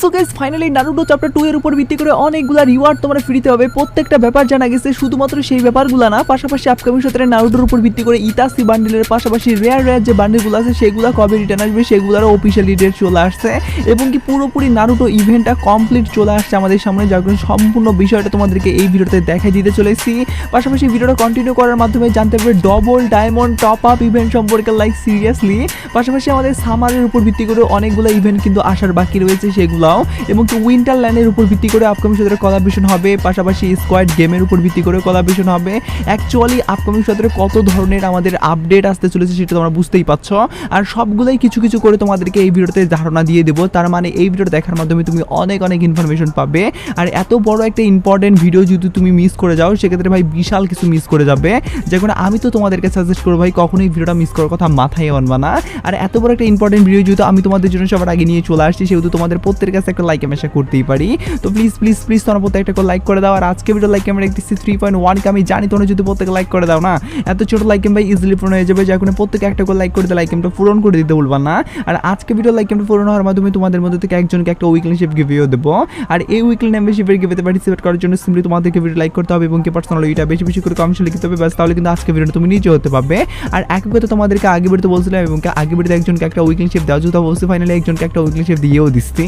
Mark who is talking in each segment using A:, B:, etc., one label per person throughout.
A: So guys finally chapter 2 এর উপর ভিত্তি করে অনেকগুলা রিওয়ার্ড তোমরা ফ্রিতে হবে প্রত্যেকটা ব্যাপার জানা গেছে, শুধুমাত্র সেই ব্যাপারগুলো না, পাশাপাশি আপকামিং উপর ভিত্তি করে ইতাসি বান্ডেলের পাশাপাশি রেয়ার রেয়ার যে বান্ডেলগুলো আছে, সেগুলো কবে রিটার্ন আসবে ডেট চলে আসছে। এবং কি পুরোপুরি ইভেন্টটা কমপ্লিট চলে আসছে আমাদের সামনে, যার সম্পূর্ণ বিষয়টা তোমাদেরকে এই ভিডিওতে দেখাই দিতে চলেছি। পাশাপাশি ভিডিওটা কন্টিনিউ করার মাধ্যমে জানতে পারবে double diamond top up event সম্পর্কে লাইক সিরিয়াসলি পাশাপাশি আমাদের সামারের উপর ভিত্তি করে অনেকগুলো ইভেন্ট কিন্তু আসার বাকি রয়েছে সেগুলোও এবং কি উইন্টার ল্যান্ডের উপর ভিত্তি করে আপকামিং সতেরো কলাবেশন হবে, পাশাপাশি স্কোয়াড গেমের উপর ভিত্তি করে কলাবেশন হবে। অ্যাকচুয়ালি আপকামিং সতেরো কত ধরনের আমাদের আপডেট আসতে চলেছে সেটা তোমরা বুঝতেই পারছ। আর সবগুলোই কিছু কিছু করে তোমাদেরকে এই ভিডিওতে ধারণা দিয়ে দেবো। তার মানে এই ভিডিওটা দেখার মাধ্যমে তুমি অনেক অনেক ইনফরমেশন পাবে। আর এত বড় একটা ইম্পর্টেন্ট ভিডিও যদি তুমি মিস করে যাও, সেক্ষেত্রে ভাই বিশাল কিছু মিস করে যাবে। যে কারণে আমি তো তোমাদেরকে সাজেস্ট করব ভাই, কখনোই ভিডিওটা মিস করার কথা মাথায় আনবা না। আর এত বড় একটা ইম্পর্টেন্ট ভিডিও যেহেতু আমি তোমাদের জন্য সবার আগে নিয়ে চলে আসছি, সেহেতু তোমাদের প্রত্যেকের কাছে একটা লাইক আমি আশা করতেই পারি। তো প্লিজ প্লিজ প্লিজ তোমরা প্রত্যেকটা করে লাইক করে দাও। আর আজকে ভিডিও লাইক আমরা দেখতেছি থ্রি পয়েন্ট ওয়ানকে আমি জানি তোমরা যদি প্রত্যেকে লাইক করে দাও না, এত ছোট লাইক ভাই ইজিলি পূরণ হয়ে যাবে। কারণে প্রত্যেকে একটা লাইক করে দিলে লাইক গেমটা পূরণ করে দিতে বলবা না। আর আজকে ভিডিও লাইক গেমটা পূরণ হওয়ার মাধ্যমে তোমাদের মধ্যে থেকে একজনকে একটা উইকলি শিপ গিভিও দেবো। আর এই উইকলি মেম্বারশিপের গিভেতে পার্টিসিপেট করার জন্য সিম্পলি তোমাদেরকে ভিডিও লাইক করতে হবে এবং কি পার্সোনাল এটা বেশি বেশি করে কমেন্টে লিখতে হবে। ব্যাস, তাহলে কিন্তু আজকে ভিডিও তুমি নিজে হতে পারবে। আর এক কথা তোমাদেরকে আগে ভিডিওতে বলছিলাম এবং আগে ভিডিওতে একজনকে একটা উইকলি শিপ দেওয়া যেটা বলছি ফাইনালি একজনকে একটা উইকলি শিপ দিয়েও দিচ্ছি।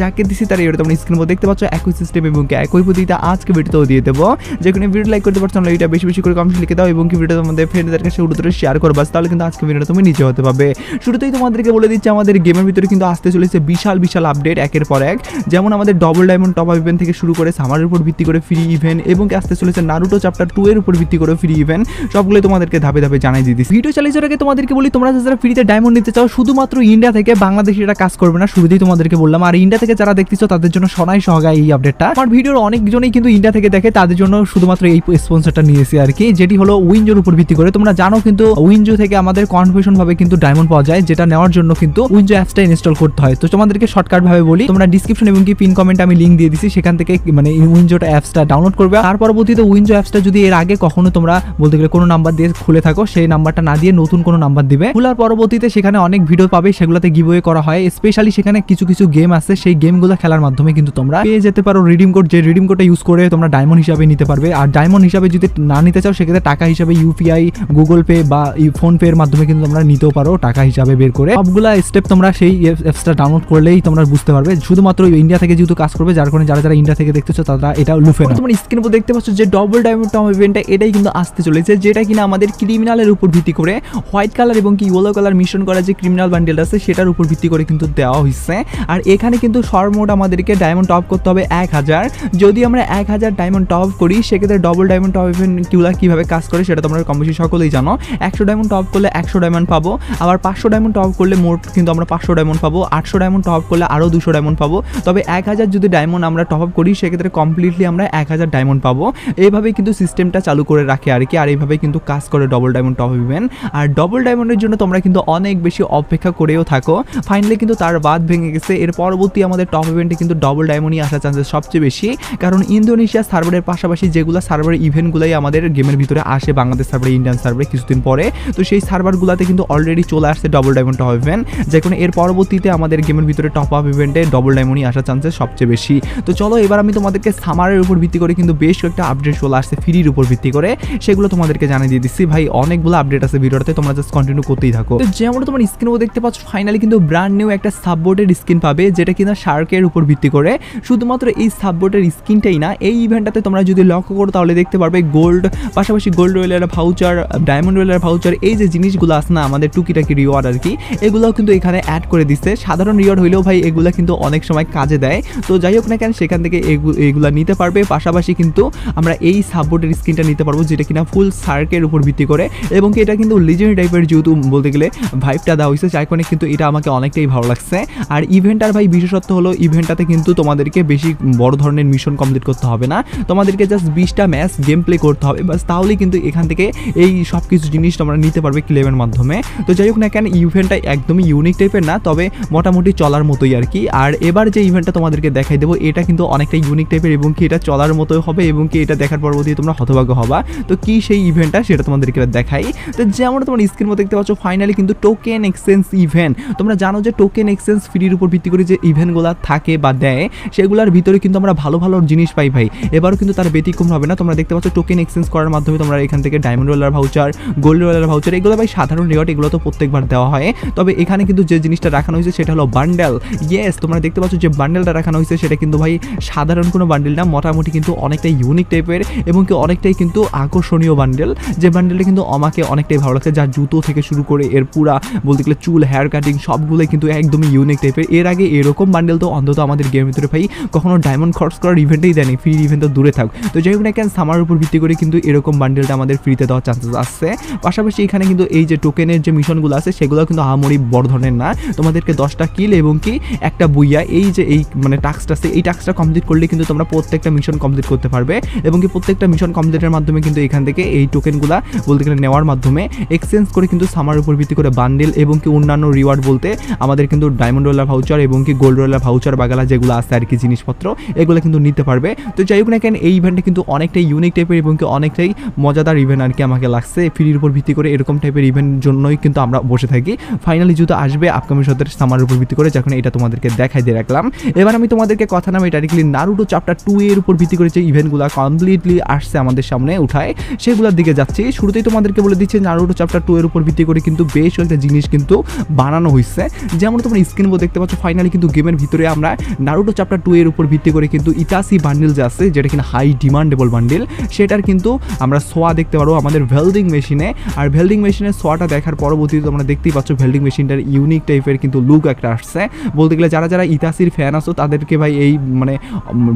A: যাকে দিচ্ছি তার এটা তোমরা স্ক্রিন দেখতে পাচ্ছ, একই সিস্টেম এবং একই পদ্ধতিতে আজকে ভিডিওতেও দিয়ে দেবো। যে কোনো ভিডিও লাইক করতে পারছ না, এটা বেশি বেশি করে কমেন্ট লিখে দাও এবং ভিডিও তোমাদের ফ্রেন্ডদের কাছে উড়ে শেয়ার করবা, তাহলে কিন্তু আজকে ভিডিওটা তুমি নিজে হতে পারবে। শুরুতেই তোমাদেরকে বলে দিচ্ছি, আমাদের গেমের ভিতরে কিন্তু আসতে চলেছে বিশাল বিশাল আপডেট একের পর এক। যেমন আমাদের double diamond top up event থেকে শুরু করে সামারের উপর ভিত্তি করে ফ্রি ইভেন্ট এবং আসতে চলেছে নারুটো চ্যাপ্টার টু এর উপর ভিত্তি করে ফ্রি ইভেন্ট সবগুলো তোমাদেরকে ধাপে ধাপে জানাই দিয়ে দিচ্ছি। ভিডিও চালিয়ে আগে তোমাদেরকে বলি, তোমরা যারা ফ্রিতে ডায়মন্ড নিতে চাও, শুধুমাত্র ইন্ডিয়া থেকে বাংলাদেশে এটা কাজ করবে না, শুরুতেই তোমাদেরকে বললাম। আর ইন্ডিয়া থেকে যারা দেখতেছো, তাদের জন্য সনাই সহগায় এই আপডেটটা আমার ভিডিওর অনেকজনই কিন্তু ইন্ডিয়া থেকে দেখে, তাদের জন্য শুধুমাত্র এই স্পন্সরটা নিয়েছি আর কি, যেটি হলো উইনজোর উপর ভিত্তি করে। তোমরা জানো কিন্তু উইনজো থেকে আমাদের কনফিউশন ভাবে কিন্তু ডায়মন্ড পাওয়া যায়, যেটা নেওয়ার জন্য কিন্তু উইনজো অ্যাপসটা ইনস্টল করতে হয়। তো তোমাদেরকে শর্টকাট ভাবে বলি, তোমরা ডিসক্রিপশন এবং কি পিন কমেন্ট আমি লিংক দিয়ে দিছি, সেখান থেকে মানে উইনজোটা অ্যাপসটা ডাউনলোড করবে। তার পরবর্তীতে উইনজো অ্যাপসটা যদি এর আগে কখনো তোমরা বলতে গেলে কোনো নাম্বার দিয়ে খুলে থাকো, সেই নাম্বারটা না দিয়ে নতুন কোনো নাম্বার দিবে। খোলার পরবর্তীতে সেখানে অনেক ভিডিও পাবে, সেগুলোতে গিভওয়ে করা হয়। স্পেশালি সেখানে কিছু কিছু গেম আছে সেই গেমগুলো খেলার মাধ্যমে কিন্তু তোমরা পেয়ে যেতে পারো রিডিম কোড যে রিডিম কোডটা ইউজ করে তোমরা ডায়মন্ড হিসাবে নিতে পারবে। আর ডায়মন্ড হিসাবে যদি না নিতে চাও, সেক্ষেত্রে টাকা হিসাবে ইউপিআই গুগল পে বা ফোন পে এর মাধ্যমে কিন্তু তোমরা নিতেও পারো, টাকা হিসাবে বের করে। সবগুলা স্টেপ তোমরা সেই অ্যাপসটা ডাউনলোড করলেই তোমরা বুঝতে পারবে। শুধুমাত্র ইন্ডিয়া থেকে যেহেতু কাজ করবে, যার কারণে যারা যারা ইন্ডিয়া থেকে দেখতেছো, তারা এটা লুফে না তোমরা স্ক্রিন উপর দেখতে পাচ্ছ যে ডবল ডায়মন্ড টম ইভেন্টটা এটাই কিন্তু আসতে চলেছে, যেটা কিনা আমাদের ক্রিমিনালের উপর ভিত্তি করে হোয়াইট কালার এবং কি ইয়েলো কালার মিশন করা যে ক্রিমিনাল বান্ডেল আছে, সেটার উপর ভিত্তি করে কিন্তু দেওয়া হয়েছে আর এখানে কিন্তু সর্বমোট আমাদেরকে ডায়মন্ড টপ করতে হবে এক হাজার। যদি আমরা এক হাজার ডায়মন্ড টপ করি, সেক্ষেত্রে ডবল ডায়মন্ড টপ ইভেন্টগুলো কীভাবে কাজ করে সেটা তোমরা কম বেশি সকলেই জানো। একশো ডায়মন্ড টপ করলে একশো ডায়মন্ড পাবো, আবার পাঁচশো ডায়মন্ড টপ করলে মোট কিন্তু আমরা পাঁচশো ডায়মন্ড পাবো, আটশো ডায়মন্ড টপ করলে আরও দুশো ডায়মন্ড পাবো। তবে এক হাজার যদি ডায়মন্ড আমরা টপ আপ করি, সেক্ষেত্রে কমপ্লিটলি আমরা এক হাজার ডায়মন্ড পাবো। এইভাবেই কিন্তু সিস্টেমটা চালু করে রাখে আর কি, আর এইভাবে কিন্তু কাজ করে ডবল ডায়মন্ড টপ ইভেন্ট আর ডবল ডায়মন্ডের জন্য তোমরা কিন্তু অনেক বেশি অপেক্ষা করেও থাকো। ফাইনালি কিন্তু তার বাদ ভেঙে গেছে। এর পরবর্তী আমাদের টপ ইভেন্টে কিন্তু ডবল ডায়মন্ডই আসার চান্সেস সবচেয়ে বেশি। কারণ ইন্দোনেশিয়া সার্ভারের পাশাপাশি যেগুলো সার্ভার ইভেন্টগুলোই আমাদের গেমের ভিতরে আসে, বাংলাদেশ সার্ভারে ইন্ডিয়ান সার্ভারে কিছুদিন পরে। তো সেই সার্ভারগুলোতে কিন্তু অলরেডি চলে আসছে ডবল ডায়মন্ড টপ ইভেন্ট যে কোনো এর পরবর্তীতে আমাদের গেমের ভিতরে টপ আপ ইভেন্টে ডবল ডায়মন্ডই আসার চান্সেস সবচেয়ে বেশি। তো চলো এবার আমি তোমাদেরকে সামারের উপর ভিত্তি করে কিন্তু বেশ কয়েকটা আপডেট চলে আসছে ফ্রির উপর ভিত্তি করে। সেগুলো তোমাদেরকে জানিয়ে দিয়ে দিচ্ছি। ভাই, অনেকগুলো আপডেট আছে ভিডিওতে, তোমরা জাস্ট কন্টিনিউ করতেই থাকো। যেমন তোমার স্ক্রিনও দেখতে পাচ্ছ ফাইনালি কিন্তু ব্র্যান্ড নিউ একটা সাববোর্ডের স্কিন পাবে, যেটা কিনা শার্কের উপর ভিত্তি করে। শুধুমাত্র এই সাববোর্ডের স্কিনটাই না, এই ইভেন্টটাতে তোমরা যদি লক্ষ্য করো, তাহলে দেখতে পারবে গোল্ড পাশাপাশি গোল্ড রয়েলের ভাউচার ডায়মন্ড রয়েলের ভাউচার এই যে জিনিসগুলো আছে না, আমাদের টুকিটাকি রিওয়ার্ড আর কি, এগুলোও কিন্তু এখানে অ্যাড করে দিচ্ছে। সাধারণ রিওয়ার্ড হইলেও ভাই এগুলো কিন্তু অনেক সময় কাজে দেয়। তো যাই হোক না কেন, সেখান থেকে এগুলো নিতে পারবে। পাশাপাশি কিন্তু আমরা এই সাববোর্ডের স্কিনটা নিতে পারব, যেটা কিনা ফুল সার্কের উপর ভিত্তি করে। এবং কি এটা কিন্তু লিজেন্ড টাইপের যেহেতু বলতে গেলে ভাইবটা দেওয়া হয়েছে কারণে কিন্তু এটা আমাকে অনেকটাই ভালো লাগছে। আর ইভেন্টার ভাই বিশেষত্ব হলো ইভেন্টটাতে কিন্তু তোমাদেরকে বেশি বড় ধরনের মিশন কমপ্লিট করতে হবে না। তোমাদেরকে জাস্ট বিশটা ম্যাচ গেম প্লে করতে হবে। বাস তাহলেই কিন্তু এখান থেকে এই সব কিছু জিনিস তোমরা নিতে পারবে ক্লেমের মাধ্যমে। তো যাই হোক না কেন ইভেন্টটা একদমই ইউনিক টাইপের না, তবে মোটামুটি চলার মতোই আর কি। আর এবার যে ইভেন্টটা তোমাদেরকে দেখাই দেবো, এটা কিন্তু অনেকটা ইউনিক টাইপের এবং কি এটা চলার মতোই হবে এবং কি এটা দেখার পরবর্তী তোমরা হতভাগ্য হবা। তো কি সেই ইভেন্টটা সেটা তোমাদেরকে দেখাই। তো যেমন তোমার স্ক্রিন মতো দেখতে পাচ্ছ ফাইনালি কিন্তু টোকেন এক্সচেঞ্জ ইভেন্ট তোমরা জানো যে টোকেন এক্সচেঞ্জ ফ্রির উপর ভিত্তি করে যে ইভেন্ট ইভেন্টগুলো থাকে বা দেয়, সেগুলোর ভিতরে কিন্তু আমরা ভালো ভালো জিনিস পাই ভাই। এবারও কিন্তু তার ব্যতিক্রম হবে না। তোমরা দেখতে পাচ্ছ টোকেন এক্সচেঞ্জ করার মাধ্যমে তোমরা এখান থেকে diamond roller voucher gold roller voucher এগুলো ভাই সাধারণ রেওয়ার্ড এগুলো তো প্রত্যেকবার দেওয়া হয়। তবে এখানে কিন্তু যে জিনিসটা রাখানো হয়েছে সেটা হলো বান্ডেল ইয়েস তোমরা দেখতে পাচ্ছ যে বান্ডেলটা রাখানো হয়েছে, সেটা কিন্তু ভাই সাধারণ কোনো বান্ডেল না, মোটামুটি কিন্তু অনেকটাই ইউনিক টাইপের এবং কি অনেকটাই কিন্তু আকর্ষণীয় বান্ডেল যে বান্ডেলটা কিন্তু আমাকে অনেকটাই ভালো লাগছে, যার জুতো থেকে শুরু করে এর পুরা বলতে গেলে চুল হেয়ার কাটিং সবগুলোই কিন্তু একদমই ইউনিক টাইপের এর আগে এরকম বান্ডেল তো অন্তত আমাদের গেমের ভিতরে ভাই কখনো ডায়মন্ড খরচ করার ইভেন্টেই দেয়নি ফ্রি ইভেন্ট তো দূরে থাক। তো যাই হোক না কেন সামার উপর ভিত্তি করে কিন্তু এরকম বান্ডেলটা আমাদের ফ্রিতে দেওয়ার চান্সেস আসছে পাশাপাশি এখানে কিন্তু এই যে টোকেনের যে মিশনগুলো আছে, সেগুলো কিন্তু আহামরি বড় ধরনের না। তোমাদেরকে দশটা কিল এবং কি একটা বুইয়া, এই যে এই মানে টাস্কটা আছে, এই টাস্কটা কমপ্লিট করলে কিন্তু তোমরা প্রত্যেকটা মিশন কমপ্লিট করতে পারবে এবং কি প্রত্যেকটা মিশন কমপ্লিটের মাধ্যমে কিন্তু এখান থেকে এই টোকেনগুলা বলতে গেলে নেওয়ার মাধ্যমে এক্সচেঞ্জ করে কিন্তু সামার উপর ভিত্তি করে বান্ডেল এবং কি অন্যান্য রিওয়ার্ড বলতে আমাদের কিন্তু ডায়মন্ড রোলার ভাউচার এবং কি গোল্ড রোলার ভাউচার বাগালা যেগুলো আছে আর কি জিনিসপত্র, এগুলো কিন্তু নিতে পারবে। তো যাই হোক না কেন, এই ইভেন্টটা কিন্তু অনেকটাই ইউনিক টাইপের এবং অনেকটাই মজাদার ইভেন্ট আর কি আমাকে লাগছে। ফ্রির উপর ভিত্তি করে এরকম টাইপের ইভেন্ট জন্যই কিন্তু আমরা বসে থাকি। ফাইনালি যেহেতু আসবে আপকামিং সতের সামার উপর ভিত্তি করে যখন এটা তোমাদেরকে দেখাই দিয়ে রাখলাম। এবার আমি তোমাদেরকে কথা নামে ডাইরেক্টলি নারুটো চ্যাপ্টার টু এর উপর ভিত্তি করে যে ইভেন্টগুলো কমপ্লিটলি আসছে আমাদের সামনে উঠায়, সেগুলোর দিকে যাচ্ছি। শুরুতেই তোমাদেরকে বলে দিচ্ছি নারুটো চ্যাপ্টার টু এর উপর ভিত্তি করে কিন্তু বেশ কয়েকটা জিনিস কিন্তু বানানো হয়েছে যেমন তোমরা স্ক্রিন দেখতে পাচ্ছ ফাইনালি কিন্তু গেমের ভিতরে আমরা নারুটো চ্যাপ্টার টু এর উপর ভিত্তি করে কিন্তু ইতাসি বান্ডেল যে আছে, যেটা কিনা হাই ডিমান্ডেবল বান্ডেল সেটার কিন্তু আমরা সোয়া দেখতে পারব আমাদের ভেল্ডিং মেশিনে আর ভেল্ডিং মেশিনের সোয়াটা দেখার পরবর্তীতে তোমরা দেখতেই পাচ্ছ ভেল্ডিং মেশিনটার ইউনিক টাইপের কিন্তু লুক একটা আসছে। বলতে গেলে যারা যারা ইতাসির ফ্যান আছো, তাদেরকে ভাই এই মানে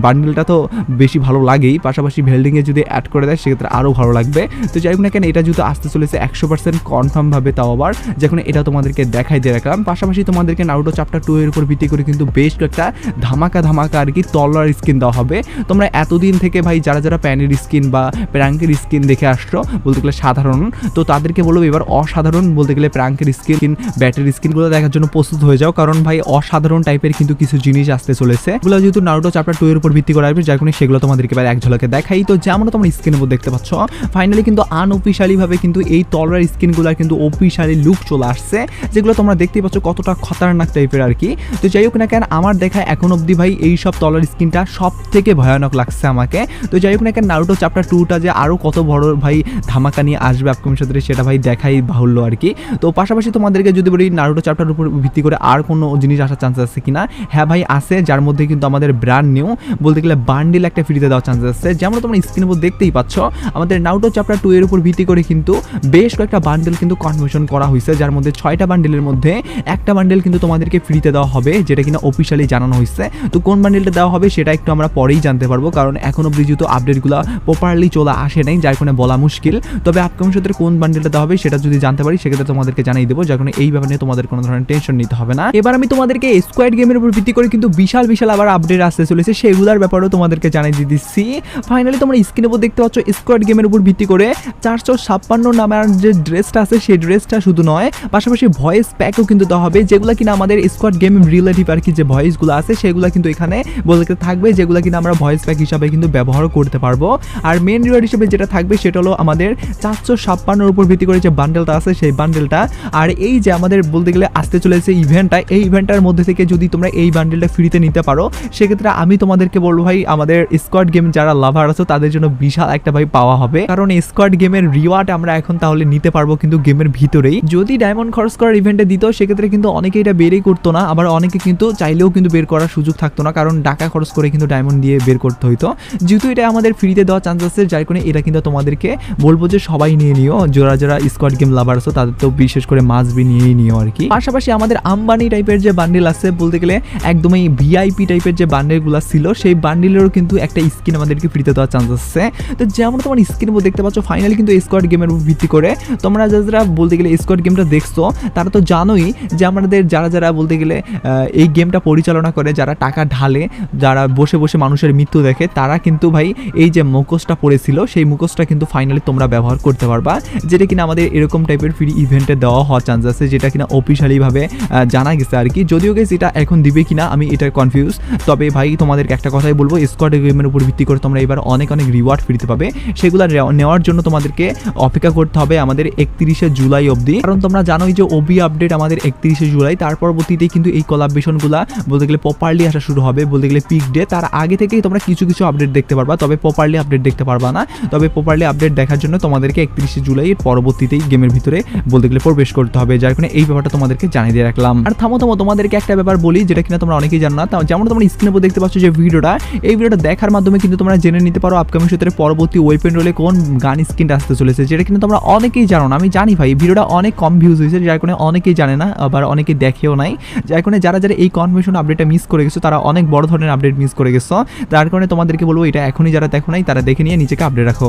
A: বান্ডেলটা তো বেশি ভালো লাগেই। পাশাপাশি ভেল্ডিংয়ে যদি অ্যাড করে দেয়, সেক্ষেত্রে আরও ভালো লাগবে। তো যাই হোক না কেন, এটা যেহেতু আসতে চলেছে একশো পার্সেন্ট কনফার্মভাবে তাও আবার, যখন এটা তোমাদেরকে দেখাই দিয়ে রাখলাম। পাশাপাশি তোমাদেরকে নারুটো চ্যাপ্টার টু এর উপর ভিত্তি করে কিন্তু বেশ কয়েকটা ধামাকা ধামাকা আর কি তলোয়ার স্কিন দেওয়া হবে। তোমরা এতদিন থেকে ভাই যারা যারা প্যানের স্কিন বা প্র্যাঙ্কের স্কিন দেখে আসছো, বলতে গেলে সাধারণ, তো তাদেরকে বলব এবার অসাধারণ বলতে গেলে প্র্যাঙ্কের স্কিন ব্যাটারি স্কিনগুলো দেখার জন্য প্রস্তুত হয়ে যাও। কারণ ভাই অসাধারণ টাইপের কিন্তু কিছু জিনিস আসতে চলেছে। এগুলো যেহেতু নারুটো চ্যাপ্টার টু এর উপর ভিত্তি করে আসবে, যার কারণে সেগুলো তোমাদেরকে এবার এক ঝলকে দেখাই। তো যেমন তোমরা স্ক্রিনের উপর দেখতে পাচ্ছ ফাইনালি কিন্তু আনঅফিসিয়ালি ভাবে কিন্তু এই তলোয়ার স্কিনগুলোর কিন্তু অফিসিয়ালি লুক চলে আসছে, যেগুলো তোমরা দেখতেই পাচ্ছ কতটা খতরনাক টাইপের আর কি। তো যাই হোক না কেন আমার দেখা এখন অবধি ভাই এই সব তলার স্কিনটা সব থেকে ভয়ানক লাগছে আমাকে। তো যাই হোক না কেন নারুটো চ্যাপ্টার টুটা যে আরও কত বড় ভাই ধামাকা নিয়ে আসবে আপকামিং সাথে সেটা ভাই দেখাই বাহুল্য আর কি। তো পাশাপাশি তোমাদেরকে যদি বলি নারুটো চ্যাপ্টার উপর ভিত্তি করে আর কোনো জিনিস আসার চান্স আছে কিনা? হ্যাঁ ভাই, আছে, যার মধ্যে কিন্তু আমাদের ব্র্যান্ড নিউ বলতে গেলে বান্ডিল একটা ফ্রিতে দেওয়ার চান্স আছে। যেমন তোমরা স্ক্রিনের উপর দেখতেই পাচ্ছ, আমাদের নাউটো চ্যাপ্টার টু এর উপর ভিত্তি করে কিন্তু বেশ কয়েকটা বান্ডেল কিন্তু কনভার্সন করা হয়েছে যার মধ্যে ছয়টা বান্ডেলের মধ্যে একটা বান্ডেল কিন্তু তোমাদেরকে ফ্রিতে দেওয়া হবে, যেটা কিনা অফিসিয়ালি জানানো হয়েছে। তো কোন বান্ডেলটা দেওয়া হবে সেটা একটু আমরা পরেই জানতে পারব, কারণ এখন অব্দি যেহেতু আপডেটগুলো প্রপারলি চলে আসে নাই, যার কারণে বলা মুশকিল। তবে আপকামিং সূত্রে কোন বান্ডেলটা দেওয়া হবে সেটা যদি জানতে পারি, সেক্ষেত্রে তোমাদেরকে জানিয়ে দেবো, যার কারণে এই ব্যাপারে তোমাদের কোনো ধরনের টেনশন নিতে হবে না। এবার আমি তোমাদেরকে স্কোয়াড গেমের উপর ভিত্তি করে কিন্তু বিশাল বিশাল আবার আপডেট আসতে চলেছে, সেগুলোর ব্যাপারেও তোমাদেরকে জানিয়ে দিয়ে দিচ্ছি। ফাইনালি তোমরা স্ক্রিনের উপর দেখতে পাচ্ছ স্কোয়াড গেমের উপর ভিত্তি করে চারশো ছাপ্পান্ন নামের যে ড্রেসটা আছে, সেই ড্রেসটা শুধু নয়, পাশাপাশি ভয়েস প্যাকও কিন্তু দেওয়া হবে, যেগুলো কিনা আমাদের স্কোয়াড গেম রিলেটিভ আর কি যে ভয়েসগুলো আছে, সেগুলো কিন্তু এখানে বলতে থাকবে, যেগুলো কিনা আমরা ভয়েস প্যাক হিসাবে কিন্তু ব্যবহার করতে পারব। আর মেন রিওয়ার্ড হিসেবে যেটা থাকবে, সেটা হলো আমাদের চারশো ছাপ্পান্নর উপর ভিত্তি করে যে বান্ডেলটা আছে, সেই বান্ডেলটা আর এই যে আমাদের বলতে গেলে আসতে চলেছে ইভেন্টটা এই ইভেন্টটার মধ্যে থেকে যদি তোমরা এই বান্ডেলটা ফ্রিতে নিতে পারো, সেক্ষেত্রে আমি তোমাদেরকে বলব ভাই, আমাদের স্কোয়াড গেম যারা লাভার আছো, তাদের জন্য বিশাল একটা ভাই পাওয়া হবে। কারণ স্কোয়াড গেমের রিওয়ার্ড আমরা এখন তাহলে নিতে পারব কিন্তু গেমের ভিতরেই। যদি ডায়মন্ড খরচ করার ইভেন্টে দিত, সেক্ষেত্রে কিন্তু অনেকে এটা বেরই করতো না, আবার অনেকে কিন্তু চাইলেও কিন্তু বের করার সুযোগ থাকতো না, কারণ টাকা খরচ করে কিন্তু ডায়মন্ড দিয়ে বের করতে হইতো। যেহেতু এটা আমাদের ফ্রিতে দেওয়ার চান্স আছে, যার কারণে এটা কিন্তু তোমাদেরকে বলব যে সবাই নিয়ে নিও। যারা যারা স্কোয়াড গেম লাভার আছো, তাদের তো বিশেষ করে মাছ বি নিয়েই নিও আর কি। পাশাপাশি আমাদের আম্বানি টাইপের যে বান্ডিল আছে, বলতে গেলে একদমই ভিআইপি টাইপের যে বান্ডেলগুলো ছিল, সেই বান্ডিলেরও কিন্তু একটা স্কিন আমাদেরকে ফ্রিতে দেওয়ার চান্স আছে। তো যেমন তোমার স্ক্রিনের উপর দেখতে পাচ্ছ ফাইনালি কিন্তু স্কোয়াড গেমের উপর ভিত্তি করে তোমরা যারা বলতে গেলে স্কোয়াড গেমটা দেখছ, তারা তো জানোই যে আমাদের যারা যারা বলতে গেলে এই এই গেমটা পরিচালনা করে, যারা টাকা ঢালে, যারা বসে বসে মানুষের মৃত্যু দেখে, তারা কিন্তু ভাই এই যে মুখোশটা পড়েছিল, সেই মুখোশটা কিন্তু ফাইনালি তোমরা ব্যবহার করতে পারবা। যেটা কিনা আমাদের এরকম টাইপের ফ্রি ইভেন্টে দেওয়া হওয়ার চান্স আছে, যেটা কিনা অফিসিয়ালিভাবে জানা গেছে আর কি। যদিও গেছে এটা এখন দিবে কিনা, আমি এটা কনফিউজ তবে ভাই তোমাদেরকে একটা কথাই বলব স্কোয়াড গেমের উপর ভিত্তি করে তোমরা এবার অনেক অনেক রিওয়ার্ড ফিরতে পাবে। সেগুলো নেওয়ার জন্য তোমাদেরকে অপেক্ষা করতে হবে আমাদের একত্রিশে জুলাই অবধি। কারণ তোমরা জানোই যে ওবি আপডেট আমাদের একত্রিশে জুলাই, তার পরবর্তীতে কিন্তু এই কোলাবরেশনগুলো বলতে গেলে প্রপারলি আসা শুরু হবে। বলতে গেলে পিক ডে তার আগে থেকেই তোমরা কিছু কিছু আপডেট দেখতে পারবা। তবে প্রপারলি আপডেট দেখতে পারবা না। তবে প্রপারলি আপডেট দেখার জন্য তোমাদেরকে একত্রিশে জুলাই এর পরবর্তীতেই গেমের ভিতরে বলতে গেলে প্রবেশ করতে হবে। যার কারণে এই ব্যাপারটা তোমাদেরকে জানিয়ে দিয়ে রাখলাম। আর থামো থামো, তোমাদেরকে একটা ব্যাপার বলি, যেটা কিনা তোমরা অনেকেই জানো না। যেমন তোমরা স্ক্রিনে উপর দেখতে পাচ্ছ যে ভিডিওটা, এই ভিডিওটা দেখার মাধ্যমে কিন্তু তোমরা জেনে নিতে পারো আপকামিং সূত্রে পরবর্তী ওয়েপেন রোলে কোন গান স্কিনটা আসতে চলেছে। যেটা কিন্তু তোমরা অনেকেই জানো না। আমি জানি ভাই, ভিডিওটা অনেক কম ভিউজ হয়েছে, যার কারণে অনেকেই জানে না, আবার অনেকে দেখেও নাই। যার কারণে যারা যারা এই কনভেনশন আপডেটটা মিস করে গেছো, তারা অনেক বড় ধরনের আপডেট মিস করে গেছো। তার কারণে তোমাদেরকে বলব, এটা এখনই যারা দেখো নাই, তারা দেখে নিয়ে নিজেকে আপডেট রাখো।